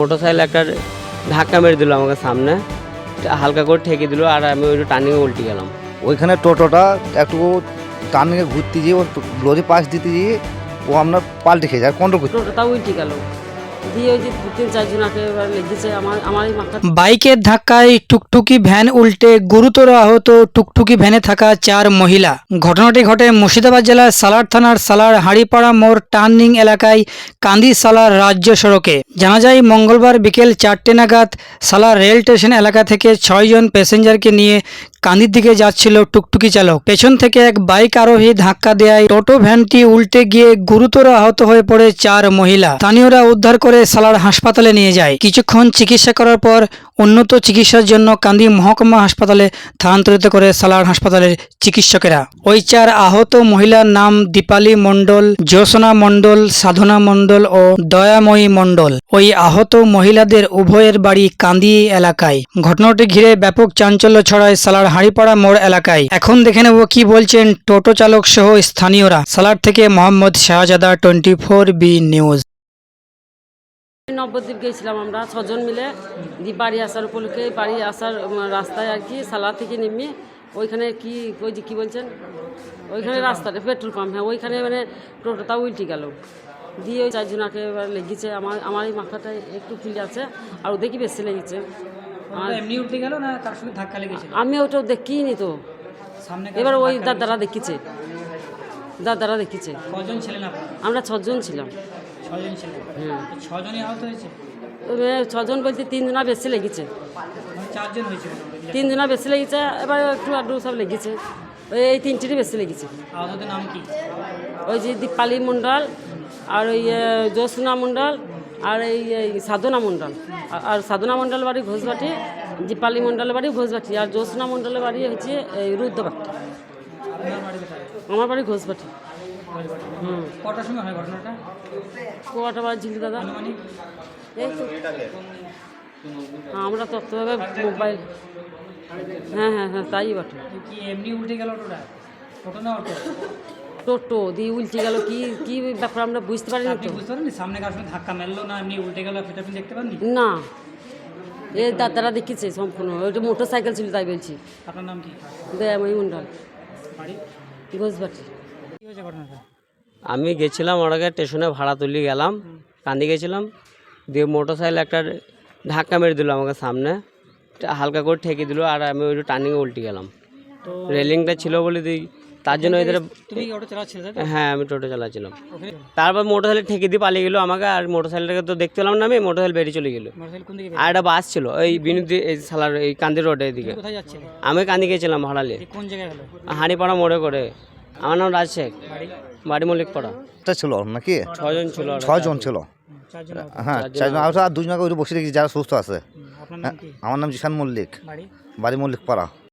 Motorcycle একটা ধাক্কা মেরে দিল আমাকে সামনে হালকা করে ঠেকে দিল আর আমি ওই টার্নিংয়ে উল্টে গেলাম। ওইখানে টোটোটা একটু টার্নিংয়ে ঘুরতে গিয়ে ও লরি পাশ দিতে গিয়ে ও আপনার পাল্টে খেয়ে যায় কন্ট্রোল করতে। টোটোটা উল্টে গেল। বাইকের ধাক্কায় টুকটুকি ভ্যান উল্টে গুরুতর আহত টুকটুকি ভ্যানে থাকা চার মহিলা। ঘটনাটি ঘটে মুর্শিদাবাদ জেলার সালার থানার সালার হাড়িপাড়া মোড় টার্নিং এলাকায় কান্দি সালার রাজ্য সড়কে। জানা যায়, মঙ্গলবার বিকেল চারটে নাগাদ সালার রেল স্টেশন এলাকা থেকে ছয়জন প্যাসেঞ্জারকে নিয়ে কান্দির দিকে যাচ্ছিল টুকটুকি চালক। পেছন থেকে এক বাইক আরোহী ধাক্কা দেয় টোটো ভ্যানটি উল্টে গিয়ে গুরুতর আহত হয়ে পড়ে চার মহিলা। স্থানীয়রা উদ্ধার করে সালার হাসপাতালে নিয়ে যায়। কিছুক্ষণ চিকিৎসা করার পর উন্নত চিকিৎসার জন্য কান্দি মহকুমা হাসপাতালে স্থানান্তরিত করে সালার হাসপাতালের চিকিৎসকেরা। ওই চার আহত মহিলার নাম দীপালি মণ্ডল, জ্যোৎসনা মণ্ডল, সাধনা মণ্ডল ও দয়াময়ী মণ্ডল। ওই আহত মহিলাদের উভয়ের বাড়ি কান্দি এলাকায়। ঘটনাটি ঘিরে ব্যাপক চাঞ্চল্য ছড়ায় সালার হাড়িপাড়া মোড় এলাকায়। এখন দেখে নেব কি বলছেন টোটো চালক সহ স্থানীয়রা। সালার থেকে Mohammad Shahzada twenty four B news. Nabadwip গেছিলাম আমরা ছজন মিলে। দিয়ে বাড়ি আসার উপলক্ষে বাড়ি আসার রাস্তায় আর কি সালা থেকে নেমে ওইখানে কি ওই যে কী বলছেন? ওইখানে রাস্তাটা পেট্রোল পাম্প হ্যাঁ ওইখানে মানে টোটোটা উল্টে গেল। দিয়ে ওই চারজনাকে এবার লেগেছে আমার আমার এই মাথাটা একটু ফুলে আছে আর ওদেরকে বেশি লেগেছে? এমনি উঠতে গেল না তার সঙ্গে ধাক্কা লেগেছিল? আমি ওটা দেখিনি তো। সামনে এবার ওই দাদারা দেখেছে। দাদারা দেখেছে। কজন ছিলেন আপনারা? আমরা ছজন ছিলাম। ছজন ছিলেন। হ্যাঁ ছজনই আহত হয়েছে? ছজন বলতে তিনজনা বেশি লেগেছে। মানে চারজন হয়েছে তিনজনা বেশি লেগেছে এবার একটু আড্ডু সব লেগেছে। ওই এই তিনটিরই বেশি লেগেছে। নাম কি? ওই যে দীপালি মণ্ডল আর ওই এ, জ্যোৎস্না মণ্ডল আর এই এই সাধনা মণ্ডল। আর- সাধনা মণ্ডল বাড়ি ঘোষবাটি দীপালি মণ্ডলের বাড়ি ঘোষবাটি আর জ্যোৎস্না মণ্ডলের বাড়ি হচ্ছে এই রুদ্রবাটি আমার বাড়ি ঘোষবাটি। হুম। কটার সময় হয় ঘটনাটা? দাদা? এই তো। হ্যাঁ, আমরা তত্ত্বভাবে মোবাইল। হ্যাঁ হ্যাঁ হ্যাঁ তাই বটে। কি এমনি উল্টে গেল না অটো? টোটো দিয়ে উল্টে গেল কি কি ব্যাপার আমরা বুঝতে পারিনি আপনি তো। বুঝতে পারেননি? সামনে কার সঙ্গে ধাক্কা মেললো না এমনি উল্টে গেল আপনি আপনি দেখতে পাননি? না। এ দাদারা দেখেছে সম্পূর্ণ ওইটা মোটর সাইকেল ছিল তাই বলছি। আপনার নাম কি? দয়াময়ী মণ্ডল। বাড়ি? ঘোষবাটি। কি হয়েছে ঘটনাটা? আমি গেছিলাম ওটাকে স্টেশনে ভাড়া তুলি গেলাম কান্দি গেছিলাম দিয়ে মোটরসাইকেল একটা ধাক্কা মেরে দিল আমাকে সামনে হালকা করে ঠেকে দিল আর আমি ওই টার্নিংয়ে উল্টে গেলাম। রেলিংটা ছিল বলে দিই। তার জন্য এদের তুমি অটো চালাচ্ছিলে তাই তো? হ্যাঁ আমি টোটো চালাচ্ছিলাম। তারপর মোটরসাইকেল ঠেকে দিয়ে পালিয়ে গেলো আমাকে আর মোটরসাইকেলটাকে তো দেখতে পেলাম না আমি মোটরসাইকেল বেরিয়ে চলে গেলো। মোটরসাইকেল কোন দিকে আর একটা বাস ছিল ওই বিনুদি এই সালার এই কান্দি রোডের দিকে। কোথায় যাচ্ছিলে? আমি কান্দি গেছিলাম ভাড়ালে। কোন জায়গায় হলো হাঁড়িপাড়া মোড়ে করে। আমার নাম রাজ শেখ। বাড়ি? বাড়ি মল্লিকপাড়া। ছিল নাকি? ছজন ছিল ওরা। ছয়জন ছিল। চারজন হ্যাঁ চারজন আর আর দুজনকে ওই বসে রেখেছি যারা সুস্থ আছে। কি? আমার নাম জিশান মল্লিক। বাড়ি? বাড়ি মল্লিক পাড়া